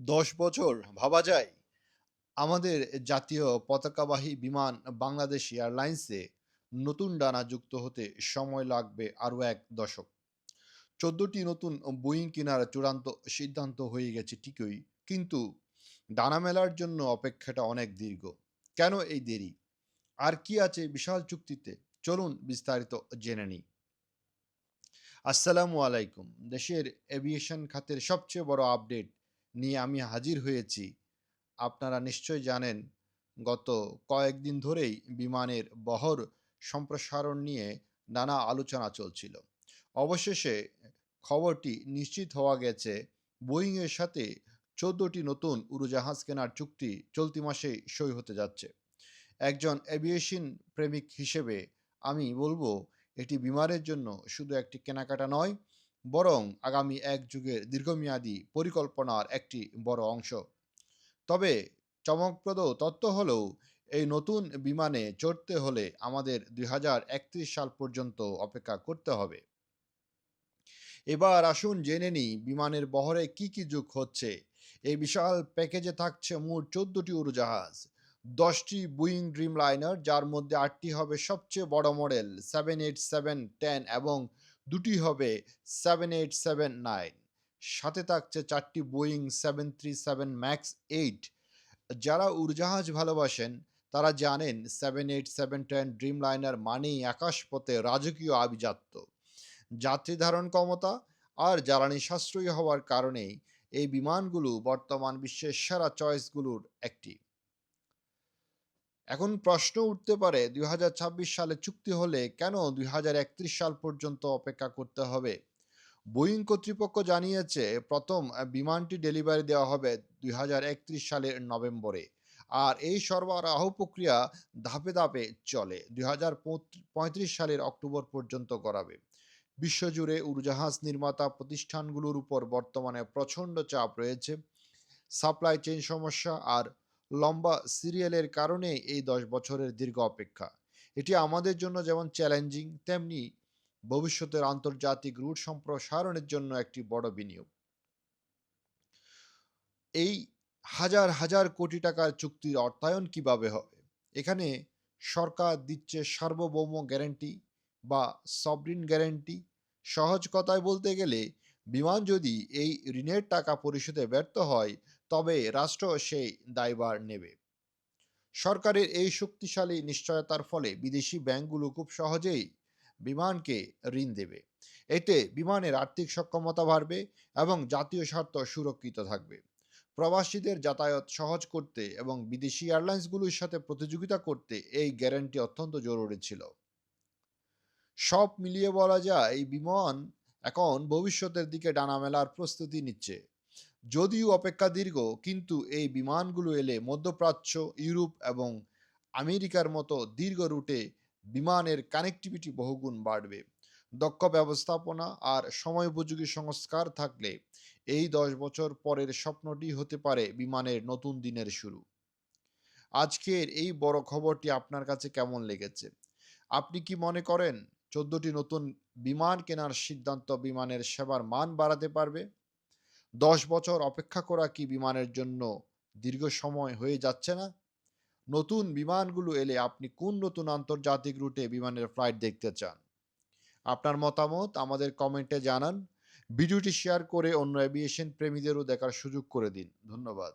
দশ বছর ভাবা যায়? আমাদের জাতীয় পতাকাবাহী বিমান বাংলাদেশ এয়ারলাইন্সে নতুন ডানা যুক্ত হতে সময় লাগবে আরও এক দশক। চোদ্দটি নতুন বোয়িং কেনার চূড়ান্ত সিদ্ধান্ত হয়ে গেছে ঠিকই, কিন্তু ডানা মেলার জন্য অপেক্ষাটা অনেক দীর্ঘ। কেন এই দেরি? আর কি আছে বিশাল চুক্তিতে? চলুন বিস্তারিত জেনে নিই। আসসালামু আলাইকুম। দেশের এভিয়েশন খাতের সবচেয়ে বড় আপডেট নিয়ে আমি হাজির হয়েছি। আপনারা নিশ্চয় জানেন, গত কয়েকদিন ধরেই বিমানের বহর সম্প্রসারণ নিয়ে নানা আলোচনা চলছিল। অবশেষে খবরটি নিশ্চিত হওয়া গেছে, বোয়িংয়ের সাথে চোদ্দোটি নতুন উড়োজাহাজ কেনার চুক্তি চলতি মাসে সই হতে যাচ্ছে। একজন এভিয়েশন প্রেমিক হিসেবে আমি বলব, এটি বিমানের জন্য শুধু একটি কেনাকাটা নয় বরং আগামী এক যুগের দীর্ঘমেয়াদী পরিকল্পনার একটি বড় অংশ। তবে চমকপ্রদ তত্ত্ব হলেও এই নতুন বিমানে চড়তে হলে আমাদের দুই হাজার একত্রিশ সাল পর্যন্ত অপেক্ষা করতে হবে। এবার আসুন জেনে নিই বিমানের বহরে কি কি যুগ হচ্ছে। এই বিশাল প্যাকেজে থাকছে মোট চোদ্দটি উড়োজাহাজ, দশটি বুইং ড্রিম লাইনার যার মধ্যে আটটি হবে সবচেয়ে বড় model, seven eight seven ten এবং দুটি হবে সেভেন এইট সেভেন নাইন সাথে থাকছে চারটি Boeing seven three seven max eight যারা উড়োজাহাজ ভালোবাসেন, তারা জানেন seven eight seven ten Dreamliner মানেই আকাশপথে রাজকীয় আভিজাত্য। যাত্রী ধারণ ক্ষমতা আর জ্বালানি সাশ্রয়ী হওয়ার কারণেই এই বিমানগুলো বর্তমান বিশ্বের সেরা চয়েসগুলোর একটি। এখন প্রশ্ন উঠতে পারে দু হাজার ছাব্বিশ সালে চুক্তি হলে কেন দুই হাজার একত্রিশ সাল পর্যন্ত অপেক্ষা করতে হবে? বোয়িং কর্তৃপক্ষ জানিয়েছে, প্রথম বিমানটি ডেলিভারি দেওয়া হবে দু হাজার একত্রিশ সালের নভেম্বরে। আর এই সরবরাহ প্রক্রিয়া ধাপে ধাপে চলে, দুই হাজার পঁয়ত্রিশ সালের অক্টোবর পর্যন্ত করাবে বিশ্বজুড়ে উড়োজাহাজ নির্মাতা প্রতিষ্ঠানগুলোর উপর বর্তমানে প্রচণ্ড চাপ রয়েছে। সাপ্লাই চেইন সমস্যা আর লম্বা সিরিয়ালের কারণে এই দশ বছরের দীর্ঘ অপেক্ষা। এটি আমাদের জন্য যেমন চ্যালেঞ্জিং তেমনি ভবিষ্যতের আন্তর্জাতিক রুট সম্প্রসারণের জন্য একটি বড় বিনিয়োগ। এই হাজার হাজার কোটি টাকার চুক্তির অর্থায়ন কীভাবে হবে? এখানে সরকার দিচ্ছে সার্বভৌম গ্যারেন্টি বা সবরিন গ্যারেন্টি সহজ কথায় বলতে গেলে, বিমান যদি এই ঋণের টাকা পরিশোধে ব্যর্থ হয় তবে রাষ্ট্র সেই দায়ভার নেবে। সরকারের এই শক্তিশালী নিশ্চয়তার ফলে বিদেশি ব্যাংকগুলো খুব সহজেই বিমানকে ঋণ দেবে। এতে বিমানের আর্থিক সক্ষমতা বাড়বে এবং জাতীয় স্বার্থ সুরক্ষিত থাকবে। প্রবাসীদের যাতায়াত সহজ করতে এবং বিদেশি এয়ারলাইন্সগুলোর সাথে প্রতিযোগিতা করতে এই গ্যারান্টি অত্যন্ত জরুরি ছিল। সব মিলিয়ে বলা যায়, এই বিমান এখন ভবিষ্যতের দিকে ডানা মেলার প্রস্তুতি নিচ্ছে। যদিও অপেক্ষা দীর্ঘ, কিন্তু এই বিমানগুলো এলে মধ্যপ্রাচ্য, ইউরোপ এবং আমেরিকার মতো দীর্ঘ রুটে বিমানের কানেক্টিভিটি বহুগুণ বাড়বে। দক্ষ ব্যবস্থাপনা আর সময় উপযোগী সংস্কার থাকলে এই দশ বছর পরের স্বপ্নটি হতে পারে বিমানের নতুন দিনের শুরু। আজকের এই বড় খবরটি আপনার কাছে কেমন লেগেছে? আপনি কি মনে করেন, চোদ্দটি নতুন বিমান কেনার সিদ্ধান্ত বিমানের সেবার মান বাড়াতে পারবে? দশ বছর অপেক্ষা করা কি বিমানের জন্য দীর্ঘ সময় হয়ে যাচ্ছে না? নতুন বিমানগুলো এলে আপনি কোন নতুন আন্তর্জাতিক রুটে বিমানের ফ্লাইট দেখতে চান? আপনার মতামত আমাদের কমেন্টে জানান। ভিডিওটি শেয়ার করে অন্য এভিয়েশন প্রেমীদেরও দেখার সুযোগ করে দিন। ধন্যবাদ।